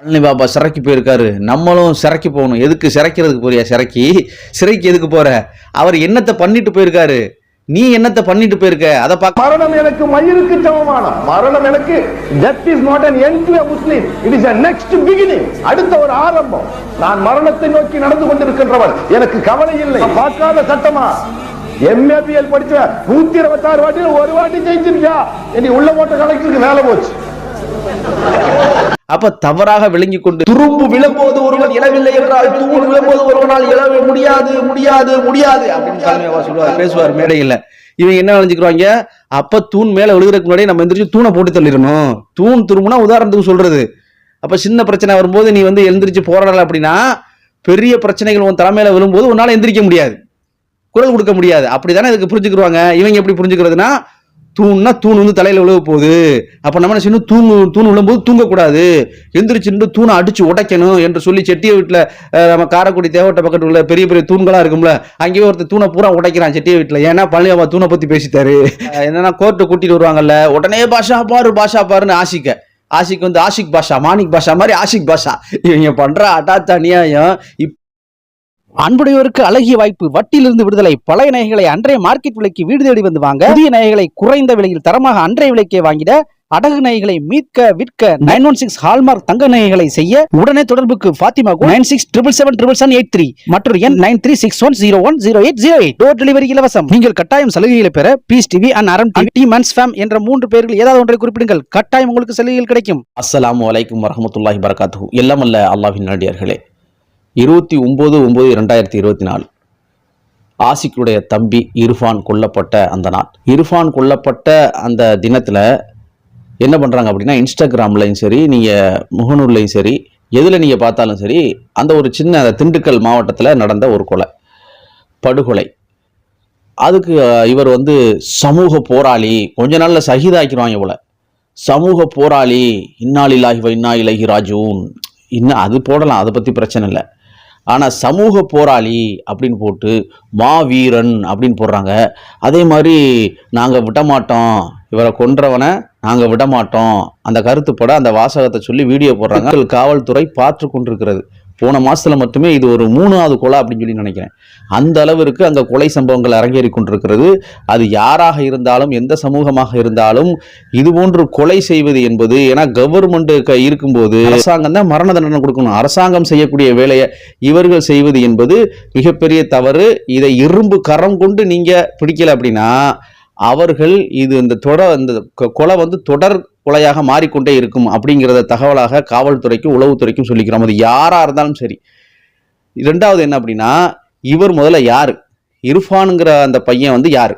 பழனி பாபா சிறைக்கு போயிருக்காரு. நம்மளும் சிறைக்கு போகணும். எதுக்கு சிறைக்கிறதுக்கு போறியா சிறைக்கு? சிறைக்கு எதுக்கு போற? அவர் என்னத்தை பண்ணிட்டு போயிருக்காரு? நீ என்னத்தை பண்ணிட்டு போயிருக்க? அதை பார்க்க மரணம் எனக்கு மயிருக்கு சமமான. மரணம் எனக்கு that is not an end to Muslim it is a next beginning அடுத்த ஒரு ஆரம்பம். நான் மரணத்தை நோக்கி நடந்து கொண்டிருக்கின்றவன். எனக்கு கவலை இல்லை. பார்க்காத சட்டமா எம்ஏபிஎல் படிச்ச நூத்தி இருபத்தி ஆறு வாட்டி ஒரு வாட்டி ஜெயிச்சிருக்கா இனி உள்ள போட்ட கணக்கு வேலை போச்சு. அப்ப தவறாக விளங்கி கொண்டு துரும்பு விழும்போது ஒருவன் இழவில்லை என்றால் தூண் விழும்போது ஒருவனால் இழவே முடியாது முடியாது முடியாது அப்படின்னு தலைமையா சொல்லுவார் பேசுவார் மேடையில் இவங்க என்ன நினைச்சுக்கிறாங்க? அப்ப தூண் மேல விழுகிறதுக்கு முன்னாடி நம்ம எந்திரிச்சு தூணை போட்டு தள்ளிடணும். தூண் துரும்புனா உதாரணத்துக்கு சொல்றது. அப்ப சின்ன பிரச்சனை வரும்போது நீ வந்து எந்திரிச்சு போராடல அப்படின்னா பெரிய பிரச்சனைகள் உன் தலைமையில விழும்போது உன்னால எந்திரிக்க முடியாது. குரல் கொடுக்க முடியாது. அப்படிதானே இதுக்கு புரிஞ்சுக்கிறாங்க இவங்க எப்படி புரிஞ்சுக்கிறதுனா தூண்னா தூண் வந்து தலையில விழுக போகுது. அப்ப நம்ம என்ன செய்யணும்? தூங்கு தூண் விழும்போது தூங்கக்கூடாது. எந்திரிச்சு நின்று தூணை அடிச்சு உடைக்கணும் என்று சொல்லி செட்டிய வீட்டுல நம்ம காரைக்குடி தேவட்ட பக்கத்துல உள்ள பெரிய பெரிய தூண்களா இருக்கும்ல அங்கேயே ஒருத்தர் தூணை பூரா உடைக்கிறான் செட்டிய வீட்டுல ஏன்னா பழனிபாபா தூணை பத்தி பேசிட்டாரு. என்னன்னா கோர்ட்டு கூட்டிட்டு வருவாங்கல்ல உடனே பாஷா பாரு பாஷா பாருன்னு ஆசிக்க. ஆஷிக் வந்து ஆஷிக் பாஷா மாணிக் பாஷா மாதிரி ஆஷிக் பாஷா. இவங்க பண்ற அடாத்த அநியாயம். இப் அன்புடையோருக்கு அழகிய வாய்ப்பு வட்டியிலிருந்து விடுதலை பழைய நகைகளை அன்றைய மார்க்கெட் விலைக்கு வீடு தேடி வந்து வாங்க புதிய நகைகளை குறைந்த விலையில் தரமாக அன்றைய விலைக்கே வாங்கிட அடகு நகைகளை மீட்க விற்க நைன் ஒன் சிக்ஸ் ஹால்மார்க் தங்க நகைகளை செய்ய உடனே தொடர்புக்கு Fatima nine six triple seven triple seven eight three மற்றும் எண் nine three six one zero one zero eight zero eight door delivery இலவசம். நீங்கள் கட்டாயம் சலுகைகளை பெற பீஸ் டிவி அண்ட் அரம் டி மன்ஸ் ஃபேம் என்ற மூன்று பேர்கள் ஏதாவது ஒன்றை குறிப்பிடுங்கள். கட்டாயம் உங்களுக்கு சலுகைகள் கிடைக்கும். அஸ்லாம் அலைக்கும் வரமத்துல்லாஹி வரகாத்துஹு எல்லாம் அல்ல அல்லாஹ்வின் நடிகர்களே இருபத்தி ஒம்பது ஒம்பது ரெண்டாயிரத்தி இருபத்தி நாலு. ஆசிக்குடைய தம்பி இர்ஃபான் கொல்லப்பட்ட அந்த நாள். இர்ஃபான் கொல்லப்பட்ட அந்த தினத்தில் என்ன பண்ணுறாங்க அப்படின்னா இன்ஸ்டாகிராம்லையும் சரி நீங்கள் முகநூர்லையும் சரி எதில் நீங்கள் பார்த்தாலும் சரி அந்த ஒரு சின்ன அந்த திண்டுக்கல் மாவட்டத்தில் நடந்த ஒரு கொலை. படுகொலை. அதுக்கு இவர் வந்து சமூக போராளி. கொஞ்ச நாளில் சகிதாக்கிடுவாங்க போல. சமூக போராளி இன்னாலில்லாஹி இன்னா இலகி ராஜூன் இன்னும் அது போடலாம் அதை பற்றி பிரச்சனை இல்லை. ஆனால் சமூக போராளி அப்படின்னு போட்டு மாவீரன் அப்படின்னு போடுறாங்க. அதே மாதிரி நாங்கள் விட மாட்டோம் இவரை கொன்றவனை நாங்கள் விட மாட்டோம் அந்த கருத்துப்பட அந்த வாசகத்தை சொல்லி வீடியோ போடுறாங்க. காவல்துறை பார்த்து கொண்டிருக்கிறது. போன மாதத்தில் மட்டுமே இது ஒரு மூணாவது கொலை அப்படின்னு சொல்லி நினைக்கிறேன். அந்த அளவிற்கு அங்கே கொலை சம்பவங்கள் அரங்கேறி கொண்டிருக்கிறது. அது யாராக இருந்தாலும் எந்த சமூகமாக இருந்தாலும் இது போன்று கொலை செய்வது என்பது ஏன்னா கவர்மெண்ட் இருக்கும்போது அரசாங்கம் தான் மரண தண்டனை கொடுக்கணும். அரசாங்கம் செய்யக்கூடிய வேலையை இவர்கள் செய்வது என்பது மிகப்பெரிய தவறு. இதை இரும்பு கரம் கொண்டு நீங்கள் பிடிக்கல அப்படின்னா அவர்கள் இது இந்த தொடர் இந்த கொலை வந்து தொடர் கொலையாக மாறிக்கொண்டே இருக்கும் அப்படிங்கிறத தகவலாக காவல்துறைக்கும் உளவுத்துறைக்கும் சொல்லிக்கிறோம். அது யாராக இருந்தாலும் சரி. ரெண்டாவது என்ன அப்படின்னா இவர் முதல்ல யார்? இர்ஃபானுங்கிற அந்த பையன் வந்து யார்?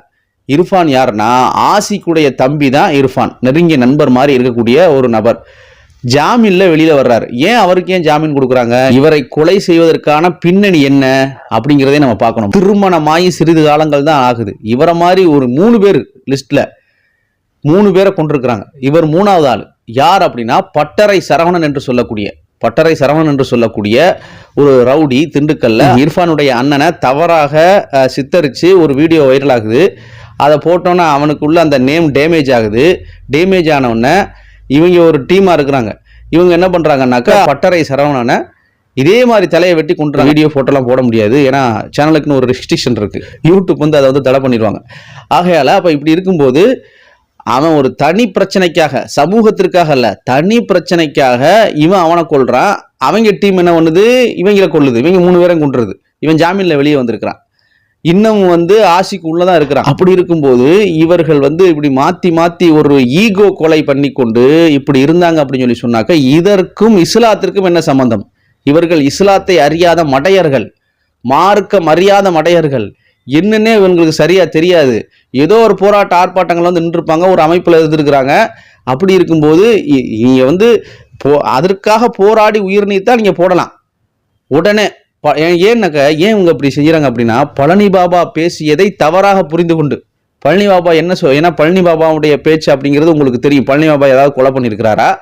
இர்ஃபான் யாருன்னா ஆசிக்குடைய தம்பி தான் இர்ஃபான். நெருங்கிய நண்பர் மாதிரி இருக்கக்கூடிய ஒரு நபர். ஜாமீன்ல வெளியில வர்றாரு. ஏன் அவருக்கு ஏன் ஜாமீன் கொடுக்குறாங்க? இவரை கொலை செய்வதற்கான பின்னணி என்ன? அப்படிங்கிறதை நம்ம பார்க்கணும். திருமணமாகி சிறிது காலங்கள் தான் ஆகுது. இவரை மாதிரி ஒரு மூணு பேர் லிஸ்ட்ல மூணு பேரை கொண்டிருக்கிறாங்க. இவர் மூணாவது ஆள். யார் அப்படின்னா பட்டறை சரவணன் என்று சொல்லக்கூடிய பட்டறை சரவணன் என்று சொல்லக்கூடிய ஒரு ரவுடி திண்டுக்கல்ல இர்ஃபானுடைய அண்ணனை தவறாக அஹ், சித்தரிச்சு ஒரு வீடியோ வைரல் ஆகுது அதை போட்டோன்னா அவனுக்குள்ள அந்த நேம் டேமேஜ் ஆகுது. டேமேஜ் ஆனவுடனே இவங்க ஒரு டீமா இருக்கிறாங்க. இவங்க என்ன பண்றாங்கன்னாக்கா பட்டறை சரவணனை இதே மாதிரி தலையை வெட்டி கொண்டு வீடியோ போட்டோலாம் போட முடியாது. ஏன்னா சேனலுக்குன்னு ஒரு ரெஸ்ட்ரிக்ஷன் இருக்கு. யூடியூப் வந்து அதை வந்து தடை பண்ணிடுவாங்க. ஆகையால அப்ப இப்படி இருக்கும்போது அவன் ஒரு தனி பிரச்சனைக்காக சமூகத்திற்காக அல்ல தனி பிரச்சனைக்காக இவன் அவனை கொள்றான் அவங்க டீம் என்ன பண்ணுது? இவங்களை கொள்ளுது இவங்க மூணு பேரும் கொண்டுறது இவன் ஜாமீன்ல வெளியே வந்திருக்கிறான். இன்னும் வந்து ஆசிக்கு உள்ளதான் இருக்கிறான். அப்படி இருக்கும்போது இவர்கள் வந்து இப்படி மாத்தி மாத்தி ஒரு ஈகோ கொலை பண்ணி கொண்டு இப்படி இருந்தாங்க அப்படின்னு சொல்லி சொன்னாக்க இதற்கும் இஸ்லாத்திற்கும் என்ன சம்பந்தம்? இவர்கள் இஸ்லாத்தை அறியாத மடையர்கள் மார்க்கம் அறியாத மடையர்கள் என்னன்னே இவங்களுக்கு சரியா தெரியாது. ஏதோ ஒரு போராட்ட ஆர்ப்பாட்டங்கள் வந்து நின்றுருப்பாங்க ஒரு அமைப்பில் இருந்திருக்கிறாங்க. அப்படி இருக்கும்போது இ- வந்து போ அதற்காக போராடி உயிர் நீத்தா நீங்கள் போடலாம். உடனே ப- ஏன் ஏன்னாக்க ஏன் இவங்க இப்படி செய்கிறாங்க அப்படின்னா பழனி பாபா பேசியதை தவறாக புரிந்து கொண்டு பழனி பாபா என்ன சொல் ஏன்னா பழனி பாபாவுடைய பேச்சு அப்படிங்கிறது உங்களுக்கு தெரியும். பழனி பாபா ஏதாவது கொலை பண்ணியிருக்கிறாரா?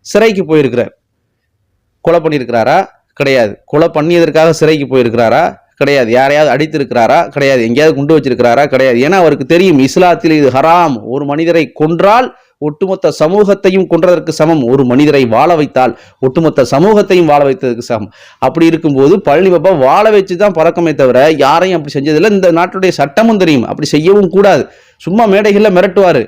சிறைக்கு போயிருக்கிறார். கொலை பண்ணியிருக்கிறாரா? கிடையாது. கொலை பண்ணியதற்காக சிறைக்கு போயிருக்கிறாரா? கிடையாது. யாரையாவது அடித்திருக்கிறாரா? கிடையாது. எங்கேயாவது குண்டு வச்சிருக்கிறாரா? கிடையாது. ஏன்னா அவருக்கு தெரியும் இஸ்லாத்தில் இது ஹராம். ஒரு மனிதரை கொன்றால் ஒட்டுமொத்த சமூகத்தையும் கொன்றதற்கு சமம். ஒரு மனிதரை வாழ வைத்தால் ஒட்டுமொத்த சமூகத்தையும் வாழ வைத்ததற்கு சமம். அப்படி இருக்கும்போது பழனி பாபா வாழ வச்சு தான் பறக்கமே தவிர யாரையும் அப்படி செஞ்சதில்லை. இந்த நாட்டுடைய சட்டமும் தெரியும். அப்படி செய்யவும் கூடாது. சும்மா மேடைகளில் மிரட்டுவார்.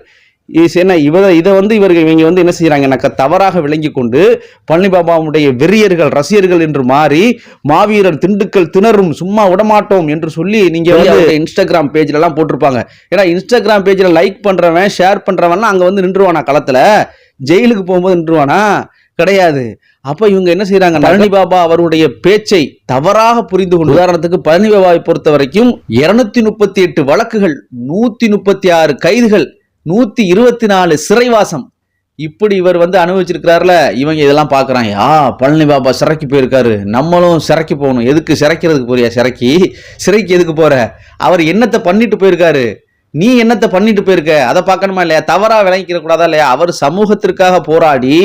என்ன இவ இதை வந்து இவர்கள் இவங்க வந்து என்ன செய்யறாங்கன்னாக்கா தவறாக விளங்கி கொண்டு பழனி பாபாவுடைய வெறியர்கள் ரசிகர்கள் என்று மாறி மாவீரர் திண்டுக்கல் திணறும் சும்மா விடமாட்டோம் என்று சொல்லி நீங்க வந்து இன்ஸ்டாகிராம் பேஜ்ல எல்லாம் போட்டிருப்பாங்க. ஏன்னா இன்ஸ்டாகிராம் பேஜ்ல லைக் பண்றவன் ஷேர் பண்றவன் அங்க வந்து நின்றுவானா களத்துல? ஜெயிலுக்கு போகும்போது நின்றுவானா? கிடையாது. அப்ப இவங்க என்ன செய்யறாங்க பழனி பாபா அவருடைய பேச்சை தவறாக புரிந்து கொண்டு உதாரணத்துக்கு பழனி பாபாவை பொறுத்த வரைக்கும் இருநூத்தி முப்பத்தி எட்டு வழக்குகள் நூத்தி முப்பத்தி ஆறு கைதுகள் நூத்தி இருபத்தி நாலு சிறைவாசம். இப்படி இவர் வந்து அனுபவிச்சிருக்கிறாருல இவங்க இதெல்லாம் பாக்குறாங்க யா பழனி பாபா சிறைக்கு போயிருக்காரு. நம்மளும் சிறைக்கு போகணும். எதுக்கு சிறைக்கிறதுக்கு போறியா சிறைக்கு? சிறைக்கு எதுக்கு போற? அவர் என்னத்தை பண்ணிட்டு போயிருக்காரு? நீ என்னத்தை பண்ணிட்டு போயிருக்க? அதை பார்க்கணுமா இல்லையா? தவறாக விளங்கிக்கிற கூடாதா இல்லையா? அவர் சமூகத்திற்காக போராடி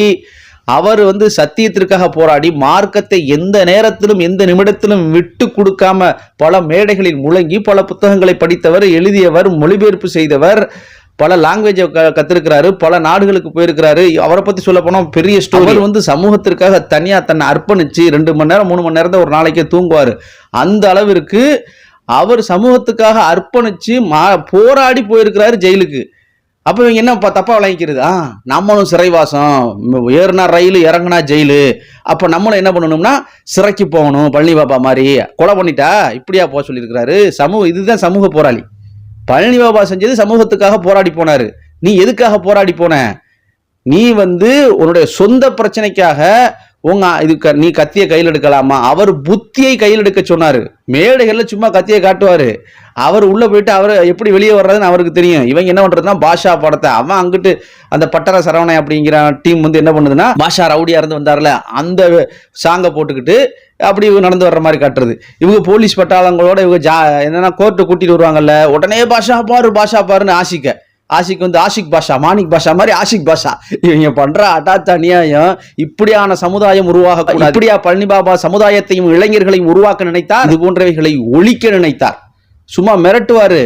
அவர் வந்து சத்தியத்திற்காக போராடி மார்க்கத்தை எந்த நேரத்திலும் எந்த நிமிடத்திலும் விட்டு கொடுக்காம பல மேடைகளில் முழங்கி பல புத்தகங்களை படித்தவர் எழுதியவர் மொழிபெயர்ப்பு செய்தவர் பல லாங்குவேஜை கத்திருக்கிறாரு பல நாடுகளுக்கு போயிருக்கிறாரு. அவரை பத்தி சொல்ல போனா பெரிய ஸ்டோரி வந்து சமூகத்திற்காக தனியா தன்னை அர்ப்பணிச்சு ரெண்டு மணி நேரம் மூணு மணி நேரத்தை ஒரு நாளைக்கே தூங்குவார். அந்த அளவிற்கு அவர் சமூகத்துக்காக அர்ப்பணிச்சு மா போராடி போயிருக்கிறாரு ஜெயிலுக்கு. அப்ப இவங்க என்ன ப- தப்பா விளங்கிக்கிறது? ஆ நம்மளும் சிறைவாசம். ஏறுனா ரயில் இறங்குனா ஜெயிலு. அப்ப நம்மளும் என்ன பண்ணணும்னா சிறைக்கு போகணும் பழனி பாபா மாதிரி. கொலை பண்ணிட்டா இப்படியா போக சொல்லியிருக்கிறாரு. சமூக இதுதான் சமூக போராளி. பழனி பாபா செஞ்சது சமூகத்துக்காக போராடி போனாரு. நீ எதுக்காக போராடி போன? நீ வந்து உன்னுடைய சொந்த பிரச்சனைக்காக உங்க இதுக்கு நீ கத்தியை கையில் எடுக்கலாமா? அவர் புத்தியை கையில் எடுக்க சொன்னாரு. மேடைகள்ல சும்மா கத்தியை காட்டுவாரு. அவர் உள்ளே போயிட்டு அவர் எப்படி வெளியே வர்றதுன்னு அவருக்கு தெரியும். இவங்க என்ன பண்ணுறதுனா பாஷா படத்தை. அவன் அங்கிட்டு அந்த பட்டர சரவணை அப்படிங்கிற டீம் வந்து என்ன பண்ணுதுன்னா பாஷா ரவுடியாக இருந்து வந்தார்ல அந்த சாங்கை போட்டுக்கிட்டு அப்படி இவங்க நடந்து வர்ற மாதிரி காட்டுறது. இவங்க போலீஸ் பட்டாளங்களோட இவங்க ஜா என்னன்னா கோர்ட்டு கூட்டிட்டு வருவாங்கல்ல உடனே பாஷா பாரு பாஷா பாருன்னு ஆசிக்க. ஆஷிக் வந்து ஆஷிக் பாஷா மாணிக் பாஷா மாதிரி ஆஷிக் பாஷா. இவங்க பண்ற அடாத்த அநியாயம். இப்படியான சமுதாயம் உருவாக இப்படியா பழனி பாபா சமுதாயத்தையும் இளைஞர்களையும் உருவாக்க நினைத்தார்? இது போன்றவைகளை ஒழிக்க நினைத்தார். சும்மா மிரட்டுவார்.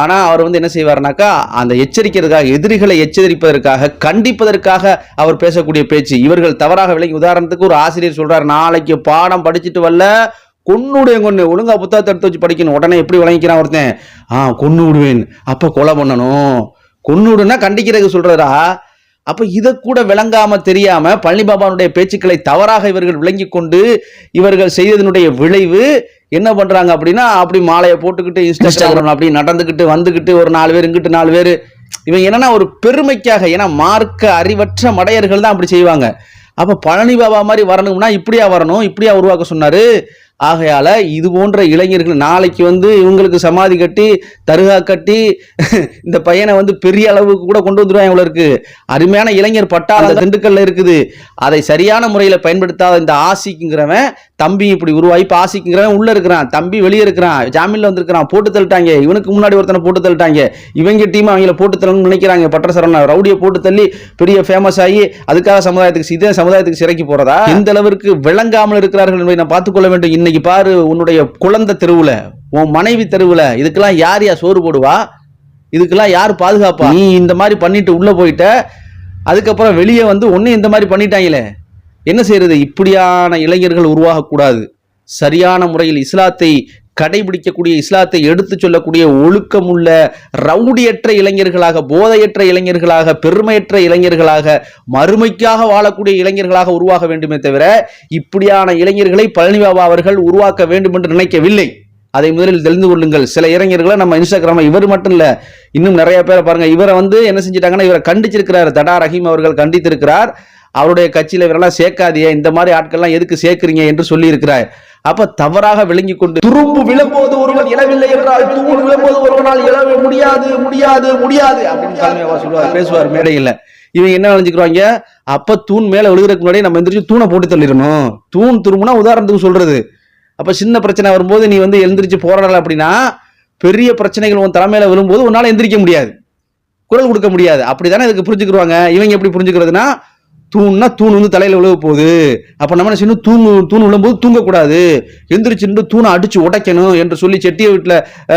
ஆனால் அவர் வந்து என்ன செய்வார்னாக்கா அந்த எச்சரிக்கிறதுக்காக எதிரிகளை எச்சரிப்பதற்காக கண்டிப்பதற்காக அவர் பேசக்கூடிய பேச்சு. இவர்கள் தவறாக விளங்கி உதாரணத்துக்கு ஒரு ஆசிரியர் சொல்கிறார் நாளைக்கு பாடம் படிச்சுட்டு வரல கொன்னுடைய கொண்டு ஒழுங்கா புத்தகத்தை எடுத்து வச்சு படிக்கணும். உடனே எப்படி விளங்கிக்கிறான் ஒருத்தன்? ஆ கொன்னு விடுவேன் அப்போ கொலை பண்ணணும். கொன்னு விடுனா கண்டிக்கிறதுக்கு சொல்கிறதா அப்ப இதை கூட விளங்காம தெரியாம பழனி பாபாவுடைய பேச்சுக்களை தவறாக இவர்கள் விளங்கி கொண்டு இவர்கள் செய்ததனுடைய விளைவு என்ன பண்றாங்க அப்படின்னா அப்படி மாலையை போட்டுக்கிட்டு இன்ஸ்டாகிராம் அப்படி நடந்துக்கிட்டு வந்துக்கிட்டு ஒரு நாலு பேர் இங்கிட்டு நாலு பேர். இவங்க என்னன்னா ஒரு பெருமைக்காக ஏன்னா மார்க்க அறிவற்ற மடையர்கள் தான் அப்படி செய்வாங்க. அப்ப பழனி பாபா மாதிரி வரணும்னா இப்படியா வரணும் இப்படியா உருவாக்க சொன்னாரு? ஆகையால இது போன்ற இளைஞர்கள் நாளைக்கு வந்து இவங்களுக்கு சமாதி கட்டி தருகா கட்டி இந்த பையனை வந்து பெரிய அளவுக்கு கூட கொண்டு வந்துடுவாங்க இவ்வளவு இருக்கு. அருமையான இளைஞர் பட்டாள திண்டுக்கல்ல இருக்குது. அதை சரியான முறையில் பயன்படுத்தாத இந்த ஆசிக்குங்கிறவன் தம்பி இப்படி உருவாகி பாசிக்குங்கிறவன் உள்ளே இருக்கிறான். தம்பி வெளியே இருக்கிறான். ஜாமீனில் வந்திருக்கிறான். போட்டு தள்ளிட்டாங்க. இவனுக்கு முன்னாடி ஒருத்தனை போட்டு தள்ளிட்டாங்க. இவங்க டீம் அவங்கள போட்டு தள்ளணும்னு நினைக்கிறாங்க. பட்டசரணா ரவுடியை போட்டு தள்ளி பெரிய ஃபேமஸ் ஆகி அதுக்காக சமுதாயத்துக்கு இதே சமுதாயத்துக்கு சிறைக்கு போகிறதா இந்த அளவிற்கு விளங்காமல் இருக்கிறார்கள் என்பதை நான் பார்த்துக்கொள்ள வேண்டும். இன்னைக்கு பாரு உன்னுடைய குழந்தை தெருவில் உன் மனைவி தெருவில் இதுக்கெல்லாம் யார் யா சோறு போடுவா? இதுக்கெல்லாம் யார் பாதுகாப்பா? நீ இந்த மாதிரி பண்ணிட்டு உள்ளே போயிட்ட அதுக்கப்புறம் வெளியே வந்து ஒன்றும் இந்த மாதிரி பண்ணிட்டாங்களே. என்ன செய்யறது? இப்படியான இளைஞர்கள் உருவாகக்கூடாது. சரியான முறையில் இஸ்லாத்தை கடைபிடிக்கக்கூடிய இஸ்லாத்தை எடுத்துச் சொல்லக்கூடிய ஒழுக்கமுள்ள ரவுடியற்ற இளைஞர்களாக போதையற்ற இளைஞர்களாக பெருமையற்ற இளைஞர்களாக மறுமைக்காக வாழக்கூடிய இளைஞர்களாக உருவாக வேண்டுமே தவிர இப்படியான இளைஞர்களை பழனி பாபா அவர்கள் உருவாக்க வேண்டும் என்று நினைக்கவில்லை. அதை முதலில் தெரிந்து கொள்ளுங்கள். சில இளைஞர்களை நம்ம இன்ஸ்டாகிராம இவர் மட்டும் இல்ல இன்னும் நிறைய பேரை பாருங்க. இவரை வந்து என்ன செஞ்சிட்டாங்கன்னா இவரை கண்டிச்சிருக்கிறார். தடா ரஹீம் அவர்கள் கண்டித்திருக்கிறார். அவருடைய கட்சியில் இவரெல்லாம் சேர்க்காதியே இந்த மாதிரி ஆட்கள்லாம் எதுக்கு சேர்க்கிறீங்க என்று சொல்லி இருக்கிறார் அப்ப தவறாக விளங்கி கொண்டு துரும்பு விழும்போது ஒருவன் இழவில்லை என்றால் தூண் விழும்போது ஒருவனால் இழவ முடியாது முடியாது முடியாது அப்படின்னு தலைமையாவா சொல்லுவார். பேசுவார் மேடையில். இவங்க என்ன நினைச்சுக்கிறாங்க? அப்ப தூண் மேல விழுகிறதுக்கு முன்னாடி நம்ம எந்திரிச்சு தூணை போட்டு தள்ளிடணும். தூண் துரும்புனா உதாரணத்துக்கு சொல்றது. அப்ப சின்ன பிரச்சனை வரும்போது நீ வந்து எழுந்திரிச்சு போராடல அப்படின்னா பெரிய பிரச்சனைகள் உன் தலைமையில விழும்போது உன்னால எந்திரிக்க முடியாது. குரல் கொடுக்க முடியாது. அப்படிதானே இதுக்கு புரிஞ்சுக்கிறாங்க இவங்க எப்படி புரிஞ்சுக்கிறதுனா தூண்னா தூண் வந்து தலையில் விழுக போகுது. அப்போ நம்ம என்ன செய்யணும்? தூண் தூண் விழும்போது தூங்கக்கூடாது. எந்திரிச்சு நின்று தூணை அடித்து உடைக்கணும் என்று சொல்லி செட்டிய வீட்டில்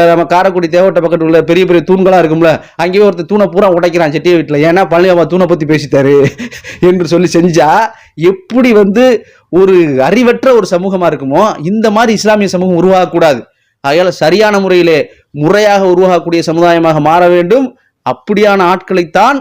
நம்ம காரைக்குடி தேவட்ட பக்கத்தில் உள்ள பெரிய பெரிய தூண்களாக இருக்கும்ல அங்கேயே ஒருத்தர் தூணை பூரா உடைக்கிறான் செட்டிய வீட்டில் ஏன்னா பழனியாபா தூணை பற்றி பேசிட்டாரு என்று சொல்லி செஞ்சா எப்படி வந்து ஒரு அறிவற்ற ஒரு சமூகமாக இருக்குமோ இந்த மாதிரி இஸ்லாமிய சமூகம் உருவாகக்கூடாது. அதையால் சரியான முறையிலே முறையாக உருவாகக்கூடிய சமுதாயமாக மாற வேண்டும். அப்படியான ஆட்களைத்தான்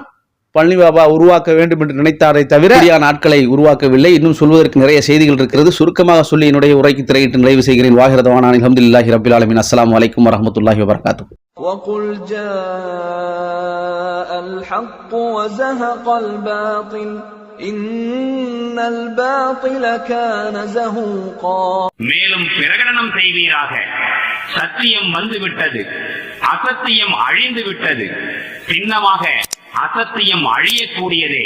பழனி பாபா உருவாக்க வேண்டும் என்று நினைத்தாரே தவிர அப்படியான ஆட்களை உருவாக்கவில்லை இன்னும் சொல்வதற்கு நிறைய செய்திகள் இருக்கிறது சுருக்கமாக சொல்லி என்னுடைய உரைக்கு திரையிட்டு நிறைவு செய்கிறேன் வாகிரதவான அலமதுல்லாஹி ரபில் ஆலமின் அஸ்லாம் வலைக்கும் வரமத்துல்லாஹி வபரகாத்து وقل جاء الحق وزهق الباطل إن الباطل كان زهوقا மேலும் பிரகடனம் செய்வீராக சத்தியம் வந்துவிட்டது அசத்தியம் அழிந்து விட்டது சின்னமாக அசத்தியம் அழியக்கூடியதே.